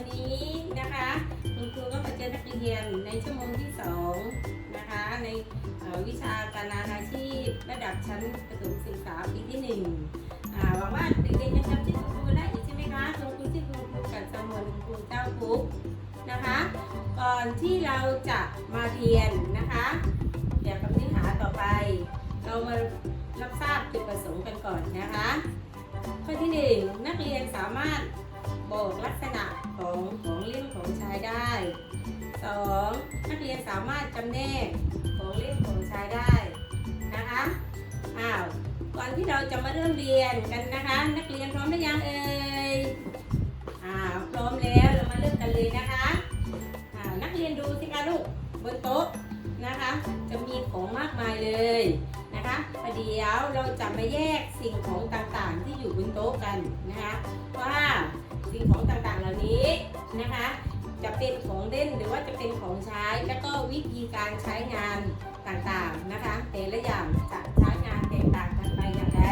วันนี้นะคะคุณครูก็มาเจอนักเรียนในชั่วโมงที่สองนะคะในวิชาการงานอาชีพ ระดับชั้นประถมศึกษาปีที่หนึ่งอ่าหวังว่าเด็กๆยังจำชื่อคุณครูได้อีกใช่ไหมคะคุณครูชื่อคุณครูกัดสมวนคุณครูเจ้าคุกนะคะก่อนที่เราจะมาเรียนนะคะเกี่ยวกับเนื้อหาต่อไป เรามารับทราบจุดประสงค์กันก่อนนะคะข้อที่หนึ่งนักเรียนสามารถ บอกลักษณะของของเล่นของใช้ได้สองนักเรียนสามารถจำแนกของเล่นของใช้ได้นะคะอ้าวก่อนที่เราจะมาเริ่มเรียนกันนะคะ นักเรียนพร้อมหรือยังเอ่ยอ่าวพร้อมแล้วเรามาเริ่มกันเลยนะคะอ่านักเรียนดูสิคะลูกบนโต๊ะนะคะ จะมีของมากมายเลยนะคะประเดี๋ยวเราจะมาแยกสิ่งของต่างๆที่อยู่บนโต๊ะกันนะคะว่า สิ่งของต่างๆ เหล่านี้นะคะ จะเป็นของเล่นหรือว่าจะเป็นของใช้แล้วก็วิธีการใช้งานต่างๆนะคะแต่ละอย่างจะใช้งานแตกต่างกันไปอย่างไร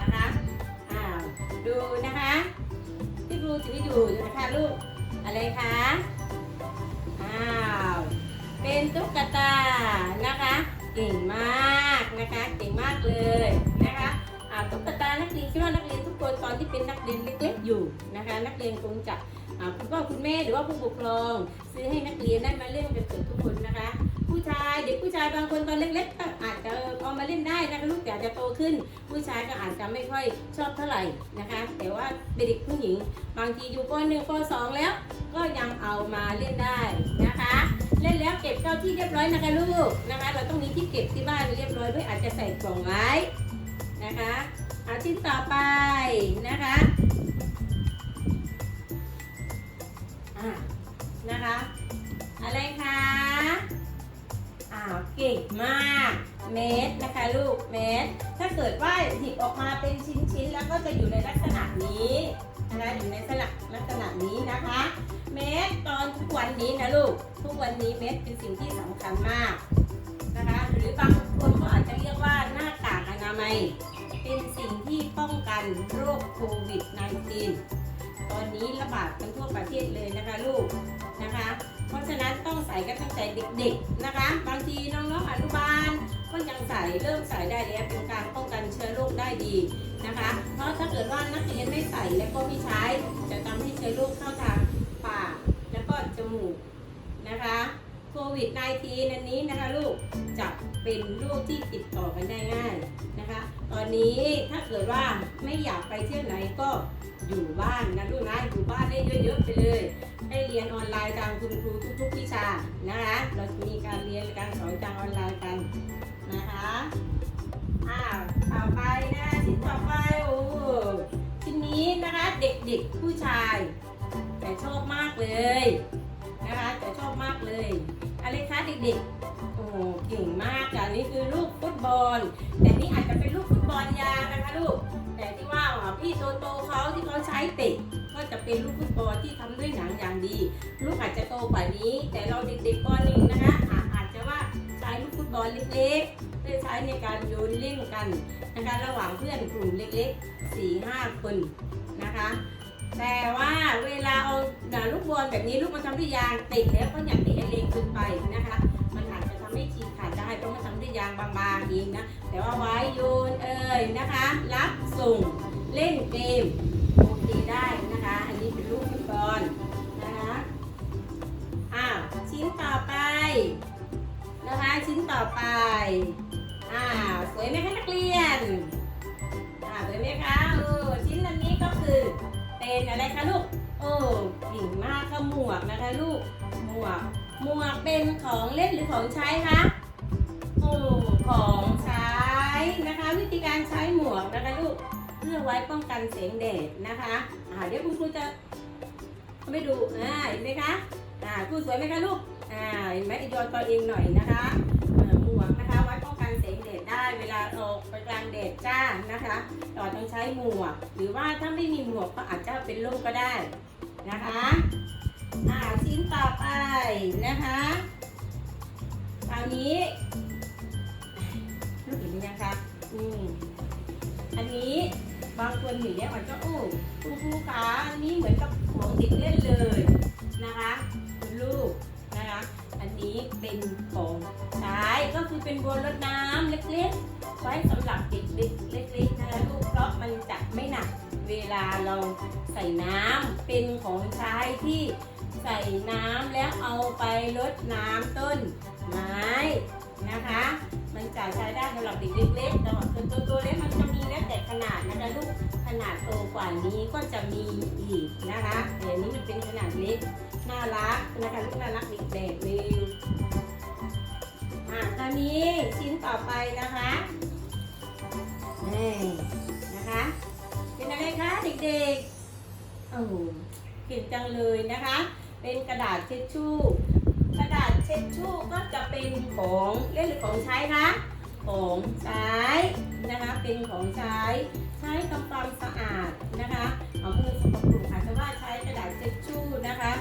นะคะอ้าวดูนะคะ ที่ครูถืออยู่นะคะลูกอะไรคะอ้าวเป็นตุ๊กตานะคะเก่งมากนะคะเก่งมากเลยนะคะ ตุ๊กตานักเรียนคิดว่านักเรียนทุกคนตอนที่เป็นนักเรียนเล็กๆอยู่นะคะ นักเรียนคงจะคุณพ่อคุณแม่หรือว่าผู้ปกครอง ซื้อให้นักเรียนได้มาเล่นกันเกือบทุกคนนะคะ ผู้ชายเด็กผู้ชายบางคนตอนเล็กๆก็อาจจะเอามาเล่นได้นะคะลูกแต่จะโตขึ้น ผู้ชายก็อาจจะไม่ค่อยชอบเท่าไหร่นะคะ แต่ว่าเด็กผู้หญิง บางทีอยู่ปหนึ่งปสองแล้ว ก็ยังเอามาเล่นได้นะคะเล่นแล้วเก็บเข้าที่เรียบร้อยนะคะลูกนะคะ เราต้องมีที่เก็บที่บ้านเรียบร้อยด้วยอาจจะใส่กล่องไว้ นะคะเอาชิ้นต่อไปนะคะอะนะคะ อะไรคะอ้าวเก่งมากเมตรนะคะลูกเมตรถ้าเกิดว่าหยิบออกมาเป็นชิ้นๆแล้วก็จะอยู่ในลักษณะนี้นะคะอยู่ในลักษณะลักษณะนี้นะคะเมตรตอนทุกวันนี้นะลูกทุกวันนี้เมตรเป็นสิ่งที่สำคัญมากนะคะ หรือบางคนก็อาจจะเรียกว่าหน้ากากอนามัย เป็นสิ่งที่ป้องกันโรคโควิด -19 ตอนนี้ระบาดกันทั่วประเทศเลยนะคะลูกนะคะ เพราะฉะนั้นต้องใส่กันตั้งแต่เด็กๆนะคะ บางทีน้องๆอนุบาลก็ยังใส่เริ่มใส่ได้แล้วเป็นการป้องกันเชื้อโรคได้ดีนะคะ เพราะถ้าเกิดว่านักเรียนไม่ใส่แล้วก็ไม่ใช้จะทำให้เชื้อโรคเข้าทางปากแล้วก็จมูกนะคะ โควิด -19 อันนี้นะคะลูกจะเป็นโรคที่ติดต่อกันได้ง่ายนะคะ ตอนนี้ถ้าเกิดว่าไม่อยากไปเที่ยวไหนก็อยู่บ้านนะลูกนะอยู่บ้านได้เยอะๆไปเลยให้เรียนออนไลน์ตามคุณครูทุกๆวิชานะคะเราจะมีการเรียนการสอนทางออนไลน์กันนะคะอ้าวต่อไปนะชิ้นต่อไปโอ้ชิ้นนี้นะคะเด็กๆผู้ชาย แต่ชอบมากเลยนะคะแต่ชอบมากเลย อะไรคะเด็กๆ โอ้เก่งมากอะนี่คือลูกฟุตบอล แต่นี่อาจจะเป็นลูกฟุตบอลยางนะคะลูก แต่ที่ว่าพี่โตโตๆเขาที่เขาใช้เตะก็จะเป็นลูกฟุตบอลที่ทำด้วยหนังอย่างดี ลูกอาจจะโตกว่านี้ แต่เราเด็กๆปหนึ่งนะคะอาจจะว่าใช้ลูกฟุตบอลเล็กๆเพื่อใช้ในการโยนเล่นกันนะคะระหว่างเพื่อนกลุ่มเล็กๆสี่ห้าคนนะคะ แต่ว่าเวลาเอาลูกบอลแบบนี้ลูกมันทำด้วยยางติดแล้วก็อย่าติดเล็กเกินไปนะคะ มันอาจจะทำให้ฉีกขาดได้เพราะมันทำด้วยยางบางๆเองนะแต่ว่าไว้โยนเอ่ยนะคะ รับส่งเล่นเกมโอเคได้นะคะ อันนี้เป็นลูกฟุตบอลนะคะอ้าวชิ้นต่อไปนะคะชิ้นต่อไปอ้าวสวยไหมคะนักเรียนอ่าสวยไหมคะเออชิ้นอันนี้ก็คือ เป็นอะไรคะลูกโอ้เก่งมากค่ะหมวกนะคะลูกหมวกหมวกเป็นของเล่นหรือของใช้คะโอ้ของใช้นะคะ วิธีการใช้หมวกนะคะลูกเพื่อไว้ป้องกันแสงแดดนะคะอ่าเดี๋ยวคุณครูจะไม่ดูอ่าเห็นไหมคะอ่าครูสวยไหมคะลูกอ่าเห็นไหมโยนตัวเองหน่อยนะคะ เวลาออกไปกลางแดดจ้านะคะเราต้องใช้หมวก หรือว่าถ้าไม่มีหมวกก็อาจจะเป็นร่มก็ได้นะคะอ่าชิ้นต่อไปนะคะคราวนี้ลูกเห็นหรือยังคะอืมอันนี้บางคนเห็นแล้วอาจจะโอ้คุณครูขาอันนี้เหมือนกับของเด็กเล่นเลยนะคะคุณลูกนะคะ อันนี้เป็นของใช้ก็คือเป็นบัวรดน้ำ เล็กๆ ไว้สำหรับเด็กเล็กๆนะลูกเพราะมันจะไม่หนักเวลาเราใส่น้ำเป็นของใช้ที่ใส่น้ำแล้วเอาไปรดน้ำต้นไม้นะคะ มันจะใช้ได้สำหรับเด็กเล็กๆแต่ว่าตัวตัวเล็กมันจะมีแล้วแต่ขนาดนะคะลูกขนาดโตกว่านี้ก็จะมีอีกนะคะแต่อันนี้มันเป็นขนาดเล็กน่ารักนะคะลูกน่ารักอีกแบบหนึง อะตอนนี้ชิ้นต่อไปนะคะนี่นะคะ เป็นอะไรคะเด็กๆโอ้โหเก่งจังเลยนะคะ เป็นกระดาษเช็ดชู่ กระดาษเช็ดชู่ก็จะเป็นของเล่นหรือของใช้คะของใช้นะคะ เป็นของใช้ ใช้ทำความสะอาดนะคะเอามือสกปรกอาจจะว่าใช้กระดาษเช็ดชู่นะคะ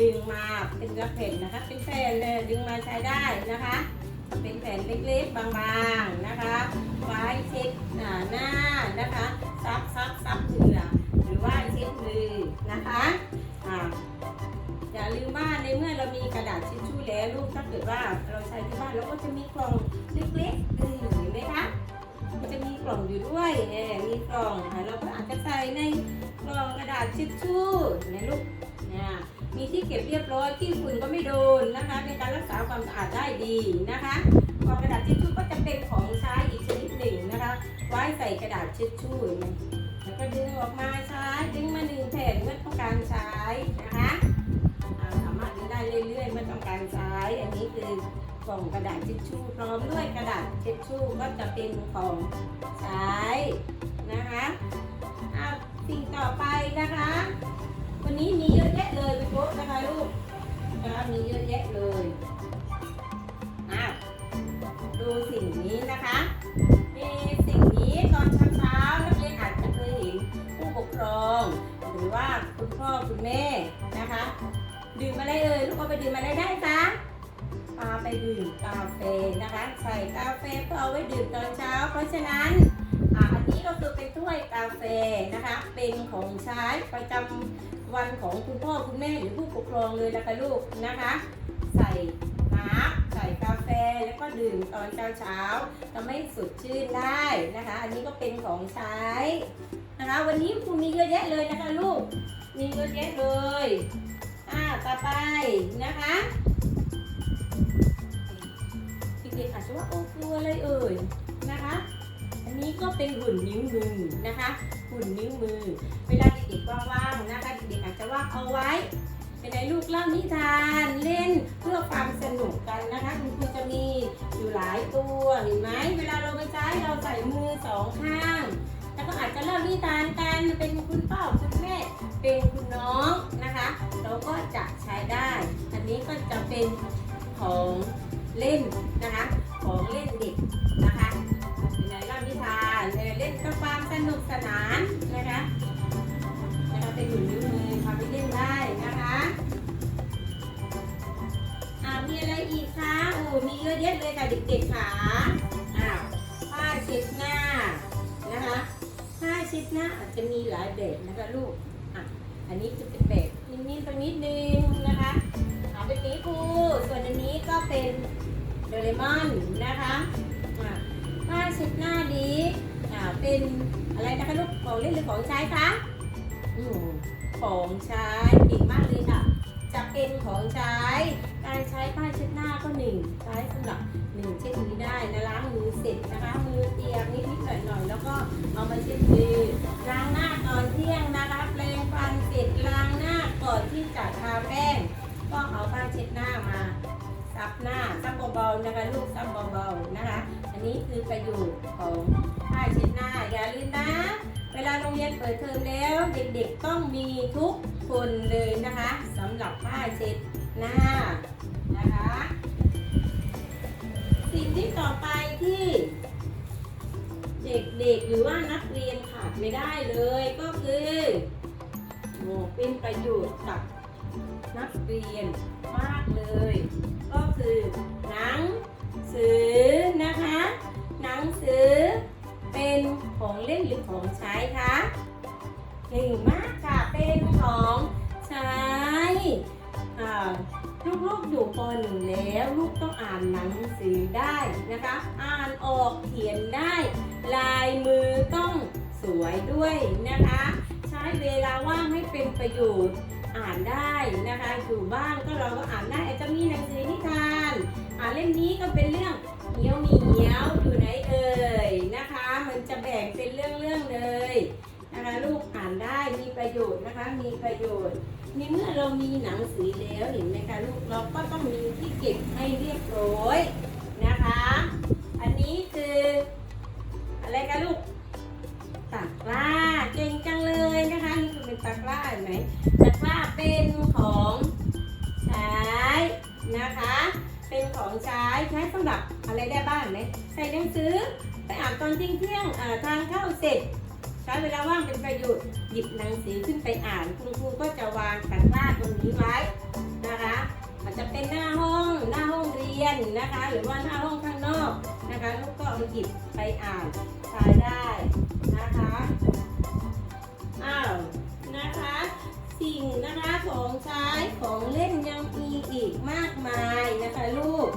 ดึงมาเป็นกระแผ่นนะคะ เป็นแผ่นเลยดึงมาใช้ได้นะคะ เป็นแผ่นเล็กๆ บางๆนะคะไว้เช็ดหน้าหน้านะคะซับซับซับเหงื่อหรือว่าเช็ดมือนะคะอ่าอย่าลืมว่าในเมื่อเรามีกระดาษทิชชู่แล้วลูกถ้าเกิดว่าเราใช้ที่บ้านเราก็จะมีกล่องเล็กๆเออเห็นไหมคะมันจะมีกล่องอยู่ด้วยเนี่ยมีกล่องอะเราก็อาจจะใส่ในกล่องกระดาษทิชชู่นี่ยลูก มีที่เก็บเรียบร้อยที่ฝุ่นก็ไม่โดนนะคะในการรักษาความสะอาดได้ดีนะคะกองกระดาษทิชชู่ก็จะเป็นของใช้อีกชนิดหนึ่งนะคะ ไว้ใส่กระดาษทิชชู่เห็นไหมแล้วก็ดึงออกมาใช้ดึงมาหนึ่งแผ่นเมื่อต้องการใช้นะคะสามารถดึงได้เรื่อยๆเมื่อต้องการใช้ อันนี้คือกล่องกระดาษทิชชู่พร้อมด้วยกระดาษทิชชู่ก็จะเป็นของใช้นะคะสิ่งต่อไปนะคะ วันนี้มีเยอะแยะเลยไปโป๊นะคะลูกนะคะมีเยอะแยะเลยอะดูสิ่งนี้นะคะมีสิ่งนี้ตอนเช้าๆนักเรียนอาจจะเคยเห็นผู้ปกครองหรือว่าคุณพ่อคุณแม่นะคะดื่มอะไรเอ่ยลูกเอาไปดื่มอะไรได้คะพาไปดื่มกาแฟนะคะ ใส่กาแฟเพื่อเอาไว้ดื่มตอนเช้า เพราะฉะนั้น ก็คือเป็นถ้วยกาแฟนะคะ เป็นของใช้ประจำวันของคุณพ่อคุณแม่หรือผู้ปกครองเลยนะคะลูกนะคะ ใส่น้ำใส่กาแฟแล้วก็ดื่มตอนเช้าเช้าๆทำให้สดชื่นได้นะคะ อันนี้ก็เป็นของใช้นะคะ วันนี้ครูมีเยอะแยะเลยนะคะลูก มีเยอะแยะเลยอ่าต่อไปนะคะเด็กๆอาจจะว่าโอ้กลัวอะไรเอ่ยนะคะ นี้ก็เป็นหุ่นนิ้วมือนะคะ หุ่นนิ้วมือ เวลาเด็กๆว่างๆนะคะเด็กๆอาจจะว่าเอาไว้เป็นในลูกเล่านิทานเล่นเพื่อความสนุกกันนะคะคุณครูจะมีอยู่หลายตัวเห็นไหมเวลาเราไปใช้เราใส่มือสองข้าง แล้วก็อาจจะเล่านิทานกันเป็นคุณพ่อคุณแม่เป็นคุณน้องนะคะ เราก็จะใช้ได้ อันนี้ก็จะเป็นของเล่นนะคะ ของเล่นเด็ก สนุกสนานนะคะนะคะเป็นหุ่นนิ้วมือทำไปเล่นได้นะคะอ่ามีอะไรอีกคะโอ้มีเยอะแยะเลยค่ะเด็กๆค่ะอ้าวผ้าเช็ดหน้านะคะผ้าเช็ดหน้าอาจจะมีหลายแบบนะคะลูกอะอันนี้จะเป็นแบบนิ่มๆตรงนิดนึงนะคะเอาเป็นนี้ครูส่วนอันนี้ก็เป็นโดเรมอนนะคะอะผ้าเช็ดหน้านี้อ่าเป็น อะไรนะคะลูกของเล่นหรือของใช้คะอืมของใช้เก่งมากเลยค่ะจะเป็นของใช้ การใช้ผ้าเช็ดหน้าก็หนึ่งใช้สำหรับหนึ่งเช็ดมือได้นะล้างมือเสร็จนะคะมือเปียกนิดๆหน่อยๆแล้วก็เอามาเช็ดมือล้างหน้าตอนเที่ยงนะคะแปรงฟันเสร็จล้างหน้าก่อนที่จะทาแป้งก็เอาผ้าเช็ดหน้ามาซับหน้าซับเบาๆนะคะลูกซับเบาๆนะคะ อันนี้คือประโยชน์ของ ผ้าเช็ดหน้า อย่าลืมนะ เวลาโรงเรียนเปิดเทอมแล้ว เด็กๆต้องมีทุกคนเลยนะคะสำหรับผ้าเช็ดหน้านะคะ สิ่งที่ต่อไปที่เด็กๆหรือว่านักเรียนขาดไม่ได้เลยก็คือโอ้เป็นประโยชน์กับนักเรียนมากเลย ก็คือหนังสือนะคะ หนังสือ เป็นของเล่นหรือของใช้คะเก่งมากค่ะ เป็นของใช้อ่าลูกๆอยู่ปหนึ่งแล้วลูกต้องอ่านหนังสือได้นะคะ อ่านออกเขียนได้ ลายมือต้องสวยด้วยนะคะ ใช้เวลาว่างให้เป็นประโยชน์อ่านได้นะคะอยู่บ้านก็เราก็อ่านได้อาจจะมีหนังสือนิทาน อ่านเล่มนี้ก็เป็นเรื่อง มีประโยชน์ในเมื่อเรามีหนังสือแล้วเห็นไหมคะลูกเราก็ต้องมีที่เก็บให้เรียบร้อย เวลาว่างเป็นประโยชน์ หยิบหนังสือขึ้นไปอ่าน คุณครูก็จะวางตะกร้าตรงนี้ไว้นะคะอาจจะเป็นหน้าห้องหน้าห้องเรียนนะคะ หรือว่าหน้าห้องข้างนอกนะคะลูกก็เอาหยิบไปอ่านใช้ได้นะคะอ้าวนะคะสิ่งนะคะของใช้ของเล่นยังมีอีกมากมายนะคะลูก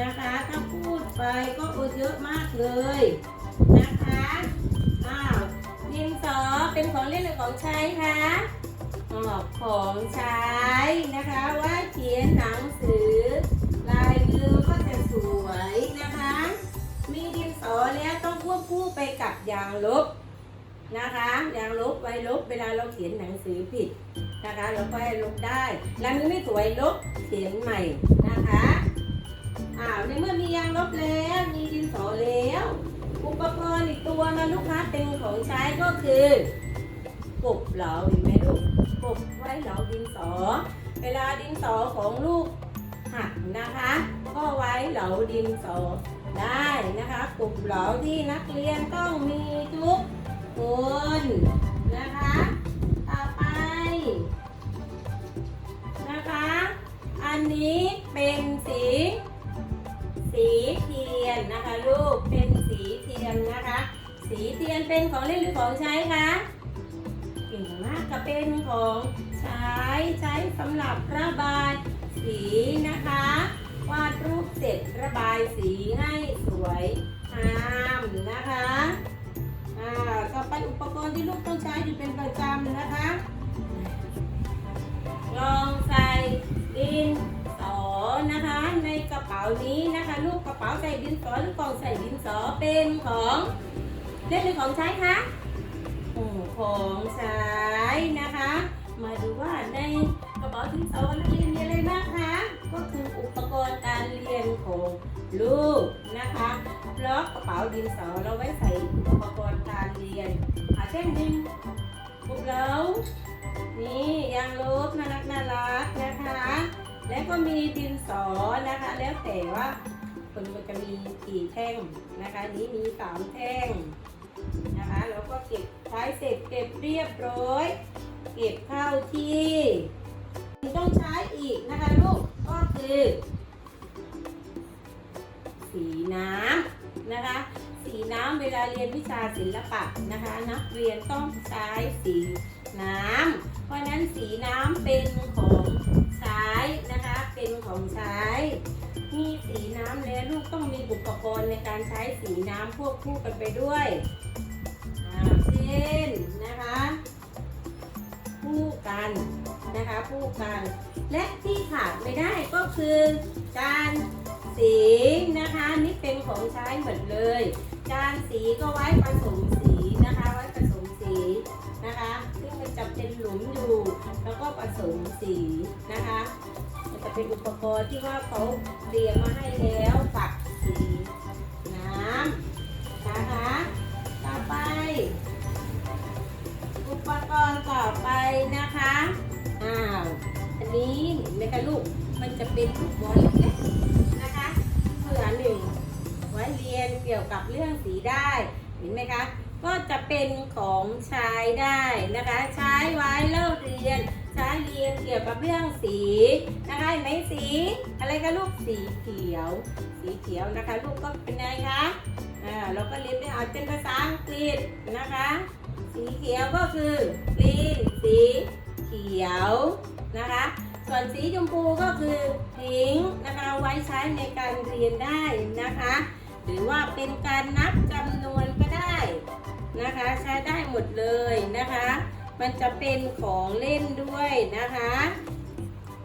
นะคะถ้าพูดไปก็เยอะมากเลยนะคะ สอเป็นของเล่นหรือของใช้คะอ๋อของใช้นะคะว่าเขียนหนังสือ ลายมือก็จะสวยนะคะ มีดินสอแล้วต้องควบคู่ไปกับยางลบนะคะยางลบไว้ลบเวลาเราเขียนหนังสือผิดนะคะ เราก็ให้ลบได้แลายมือไม่สวยลบเขียนใหม่นะคะอ้าวในเมื่อมียางลบแล้วมีดินสอแล้ว อุปกรณ์อีกตัวนะลูกค้าเป็นของใช้ก็คือกบเหลาเห็นไหมลูกกบไว้เหลาดินสอ เวลาดินสอของลูกหักนะคะ ก็ไว้เหลาดินสอได้นะคะกบเหลาที่นักเรียนต้องมีทุกคนนะคะต่อไปนะคะ อันนี้เป็นสี สีเทียนนะคะลูก ทียนนะคะ สีเทียนเป็นของเล่นหรือของใช้คะเก่งมากค่ะเป็นของใช้ใช้สำหรับระบาย สีนะคะ วาดรูปเสร็จระบายสีให้สวยงามนะคะอ่าต่อไปอุปกรณ์ที่ลูกต้องใช้อยู่เป็นประจำนะคะ ลองใส่ดิน นะคะ ในกระเป๋านี้นะคะลูกกระเป๋าใส่ดินสอหรือกล่องใส่ดินสอเป็นของเล่นหรือของใช้คะโอ้ของใช้นะคะ มาดูว่าในกระเป๋าดินสอนักเรียนมีอะไรบ้างคะก็คืออุปกรณ์การเรียนของลูกนะคะเพราะกระเป๋าดินสอเราไว้ใส่อุปกรณ์การเรียนอาเช่นหนึ่งปุกเหลานี่ยางลบน่ารักน่ารัก ก็มีดินสอนะคะ แล้วแต่ว่าคนมันจะมีกี่แท่งนะคะ นี้มีสามแท่งนะคะแล้วก็เก็บใช้เสร็จเก็บเรียบร้อย เก็บเข้าที่ต้องใช้อีกนะคะลูกก็คือ สีน้ำนะคะ สีน้ำเวลาเรียนวิชาศิลปะนะคะ นักเรียนต้องใช้สีน้ำเพราะฉะนั้นสีน้ำเป็นของ ใช้นะคะเป็นของใช้มีสีน้ำแล้วลูกต้องมีอุปกรณ์ในการใช้สีน้ำควบคู่กันไปด้วยเช่นนะคะคู่กันนะคะคู่กัน และที่ขาดไม่ได้ก็คือการสีนะคะนี่เป็นของใช้หมดเลยจานสีก็ไว้ผสมสีนะคะไว้ผสมสีนะคะ จะเป็นหลุมอยู่ แล้วก็ผสมสีนะคะมันจะเป็นอุปกรณ์ที่ว่าเขาเตรียมมาให้แล้วฝักสีน้ำนะคะ ต่อไป อุปกรณ์ต่อไปนะคะอ้าวอันนี้เห็นไหมคะลูกมันจะเป็นลูกบอลเล็กๆนะคะเผื่อหนึ่งไว้เรียนเกี่ยวกับเรื่องสีได้เห็นไหมคะ ก็จะเป็นของใช้ได้นะคะ ใช้ไว้เลิกเรียน ใช้เรียนเกี่ยวกับเรื่องสีนะคะเห็นไหมสีอะไรคะลูกสีเขียว สีเขียวนะคะลูกก็เป็นไงคะอ่าเราก็เรียนได้อาเป็นภาษาอังกฤษนะคะ สีเขียวก็คือลีนสีเขียวนะคะส่วนสีชมพูก็คือพิงนะคะไว้ใช้ในการเรียนได้นะคะ หรือว่าเป็นการนับจำนวนก็ได้นะคะ ใช้ได้หมดเลยนะคะ มันจะเป็นของเล่นด้วยนะคะ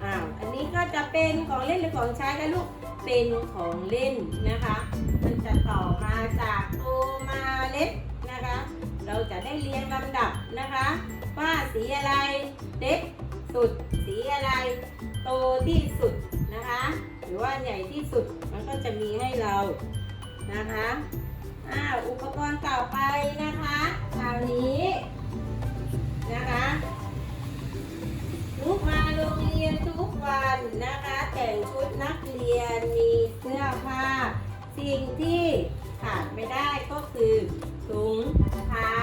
อ้าวอันนี้ก็จะเป็นของเล่นหรือของใช้กันลูกเป็นของเล่นนะคะ มันจะต่อมาจากโตมาเล็กนะคะ เราจะได้เรียงลำดับนะคะ ว่าสีอะไรเล็กสุดสีอะไร โตที่สุดนะคะ หรือว่าใหญ่ที่สุดมันก็จะมีให้เรา นะคะอ้าวอุปกรณ์ต่อไปนะคะคราวนี้นะคะลูกมาโรงเรียนทุกวันนะคะ แต่งชุดนักเรียนมีเสื้อผ้า สิ่งที่ขาดไม่ได้ก็คือถุงเท้า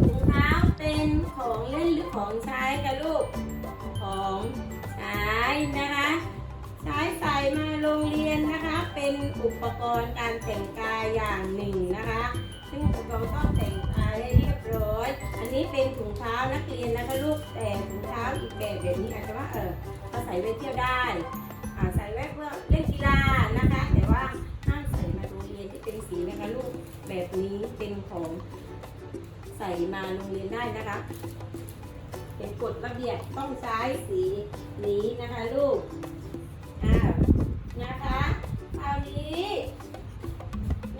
ถุงเท้าเป็นของเล่นหรือของใช้กันลูกของใช้นะคะ ใช้ใส่มาโรงเรียนนะคะ เป็นอุปกรณ์การแต่งกายอย่างหนึ่งนะคะ ซึ่งอุปกรณ์ต้องแต่งกายให้เรียบร้อย อันนี้เป็นถุงเท้านักเรียนนะคะลูกแต่ถุงเท้าอีกแบบแบบนี้อาจจะว่าเออเราใส่ไปเที่ยวได้อ่าใส่ไว้เพื่อเล่นกีฬานะคะ แต่ว่าห้ามใส่มาโรงเรียนที่เป็นสีนะคะลูกแบบนี้เป็นของใส่มาโรงเรียนได้นะคะเป็นกฎระเบียบต้องใช้สีนี้นะคะลูก นะคะคราวนี้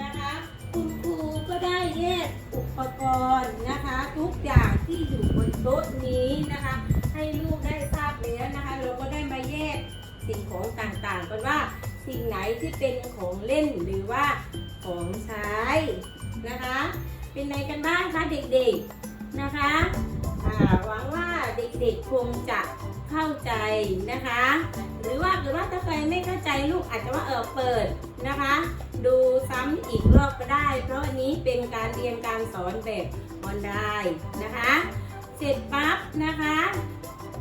นะคะ คุณครูก็ได้แยกอุปกรณ์นะคะ ทุกอย่างที่อยู่บนโต๊ะนี้นะคะ ให้ลูกได้ทราบแล้วนะคะ เราก็ได้มาแยกสิ่งของต่างๆกันว่าสิ่งไหนที่เป็นของเล่นหรือว่าของใช้นะคะ เป็นไงกันบ้างคะเด็กๆนะคะหวังว่าเด็กๆคงจะ เข้าใจนะคะ หรือว่าหรือว่าถ้าใครไม่เข้าใจลูกอาจจะว่าเออเปิดนะคะ ดูซ้ำอีกรอบก็ได้ เพราะอันนี้เป็นการเรียนการสอนแบบออนไลน์นะคะ เสร็จปั๊บนะคะ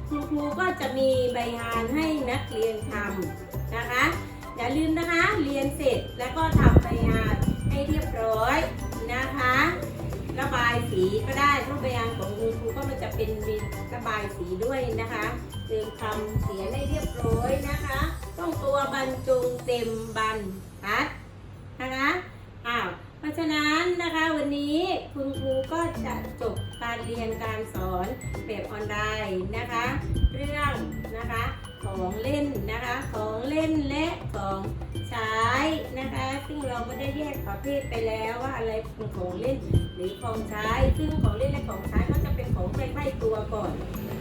คุณครูก็จะมีใบงานให้นักเรียนทำนะคะ อย่าลืมนะคะเรียนเสร็จแล้วก็ทำใบงานให้เรียบร้อยนะคะระบายสีก็ได้เพราะใบงานของคุณครูก็มันจะเป็นระบายสีด้วยนะคะ เติมคำเขียนให้เรียบร้อยนะคะ ต้องตัวบรรจงเต็มบรรทัดนะคะอ้าวเพราะฉะนั้นนะคะวันนี้คุณครูก็จะจบการเรียนการสอนแบบออนไลน์นะคะ เรื่องนะคะของเล่นนะคะของเล่นและของใช้นะคะ ซึ่งเราก็ได้แยกประเภทไปแล้วว่าอะไรเป็นของเล่นหรือของใช้ ซึ่งของเล่นและของใช้ก็จะเป็นของใกล้ๆตัวก่อน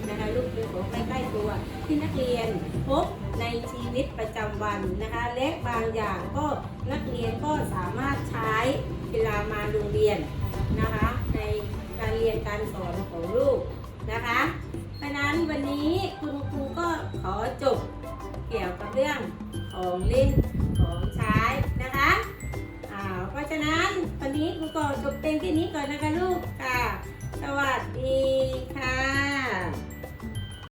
นะคะลูกเป็นของใกล้ๆตัวที่นักเรียนพบในชีวิตประจำวันนะคะและบางอย่างก็นักเรียนก็สามารถใช้เวลามาโรงเรียนนะคะในการเรียนการสอนของลูกนะคะเพราะนั้นวันนี้คุณครูก็ขอจบเกี่ยวกับเรื่องของเล่นของใช้นะคะอ่าเพราะฉะนั้นวันนี้ครูก็จบเพลงแค่นี้ก่อนนะคะลูกค่ะ สวัสดีค่ะ